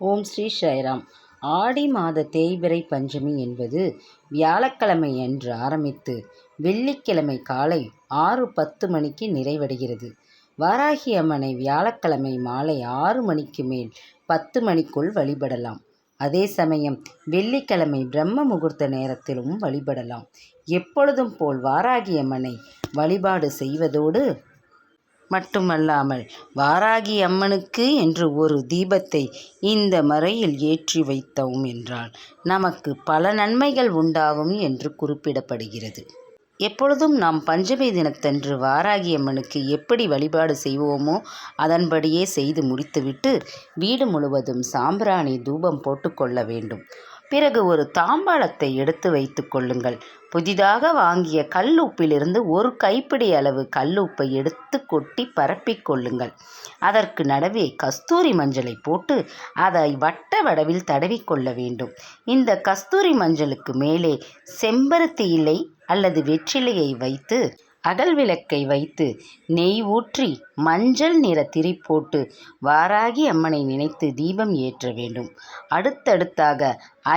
ஓம் ஸ்ரீ ஷைராம். ஆடி மாத தேய்பிரை பஞ்சமி என்பது வியாழக்கிழமை அன்று ஆரம்பித்து வெள்ளிக்கிழமை காலை ஆறு பத்து மணிக்கு நிறைவடைகிறது. வாராகி அம்மனை வியாழக்கிழமை மாலை ஆறு மணிக்கு மேல் பத்து மணிக்குள் வழிபடலாம். அதே சமயம் வெள்ளிக்கிழமை பிரம்ம முகூர்த்த நேரத்திலும் வழிபடலாம். எப்பொழுதும் போல் வாராகி அம்மனை வழிபாடு செய்வதோடு மட்டுமல்லாமல் வாராகி அம்மனுக்கு என்று ஒரு தீபத்தை இந்த மறையில் ஏற்றி வைத்தோம் என்றால் நமக்கு பல நன்மைகள் உண்டாகும் என்று குறிப்பிடப்படுகிறது. எப்பொழுதும் நாம் பஞ்சமி தினத்தன்று வாராகி அம்மனுக்கு எப்படி வழிபாடு செய்வோமோ அதன்படியே செய்து முடித்துவிட்டு வீடு முழுவதும் சாம்பிராணி தூபம் போட்டுக்கொள்ள வேண்டும். பிறகு ஒரு தாம்பாளத்தை எடுத்து வைத்து கொள்ளுங்கள். புதிதாக வாங்கிய கல்லுப்பிலிருந்து ஒரு கைப்பிடி அளவு கல்லுப்பை எடுத்து கொட்டி பரப்பிக் கொள்ளுங்கள். அதற்கு நடுவே கஸ்தூரி மஞ்சளை போட்டு அதை வட்ட வடவில் தடவிக்கொள்ள வேண்டும். இந்த கஸ்தூரி மஞ்சளுக்கு மேலே செம்பருத்தி இலை அல்லது வெற்றிலையை வைத்து அகல் விளக்கை வைத்து நெய் ஊற்றி மஞ்சள் நிற திரி போட்டு வாராகி அம்மனை நினைத்து தீபம் ஏற்ற வேண்டும். அடுத்தடுத்தாக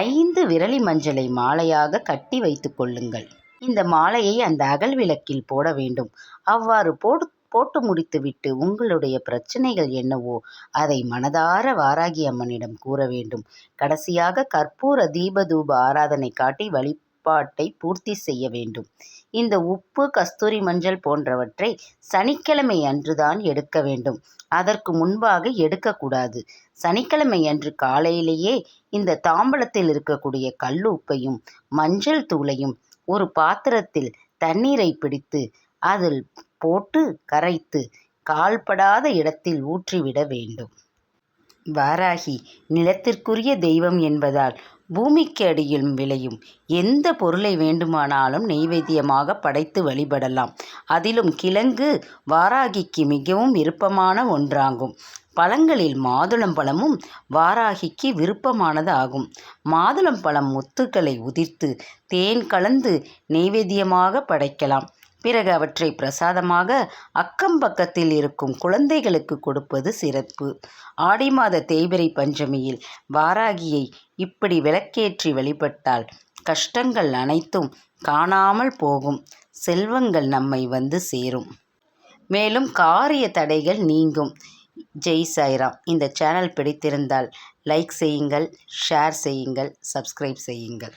ஐந்து விரலி மஞ்சளை மாலையாக கட்டி வைத்து கொள்ளுங்கள். இந்த மாலையை அந்த அகல் விளக்கில் போட வேண்டும். அவ்வாறு போடு போட்டு முடித்துவிட்டு உங்களுடைய பிரச்சனைகள் என்னவோ அதை மனதார வாராகி அம்மனிடம் கூற வேண்டும். கடைசியாக கற்பூர தீபதூப ஆராதனை காட்டி வழி கட்டுப்பாட்டை பூர்த்தி செய்ய வேண்டும். இந்த உப்பு கஸ்தூரி மஞ்சள் போன்றவற்றை சனிக்கிழமை அன்றுதான் எடுக்க வேண்டும். அதற்கு முன்பாக எடுக்கக்கூடாது. சனிக்கிழமை அன்று காலையிலேயே இந்த தாம்பலத்தில் இருக்கக்கூடிய கல் உப்பையும் மஞ்சள் தூளையும் ஒரு பாத்திரத்தில் தண்ணீரை பிடித்து அதில் போட்டு கரைத்து கால்படாத இடத்தில் ஊற்றிவிட வேண்டும். வாராகி நிலத்திற்குரிய தெய்வம் என்பதால் பூமிக்கு அடியிலும் விளையும் எந்த பொருளை வேண்டுமானாலும் நெய்வேத்தியமாக படைத்து வழிபடலாம். அதிலும் கிழங்கு வாராகிக்கு மிகவும் விருப்பமான ஒன்றாகும். பழங்களில் மாதுளம் பழமும் வாராகிக்கு விருப்பமானது ஆகும். மாதுளம் பழம் முத்துக்களை உதிர்த்து தேன் கலந்து நெய்வேத்தியமாக படைக்கலாம். பிறகு அவற்றை பிரசாதமாக அக்கம் பக்கத்தில் இருக்கும் குழந்தைகளுக்கு கொடுப்பது சிறப்பு. ஆடி மாத தேய்பிரை பஞ்சமியில் வாராகியை இப்படி விளக்கேற்றி வழிபட்டால் கஷ்டங்கள் அனைத்தும் காணாமல் போகும். செல்வங்கள் நம்மை வந்து சேரும். மேலும் காரிய தடைகள் நீங்கும். ஜெய் சாய்ராம். இந்த சேனல் பிடித்திருந்தால் லைக் செய்யுங்கள் ஷேர் செய்யுங்கள் சப்ஸ்கிரைப் செய்யுங்கள்.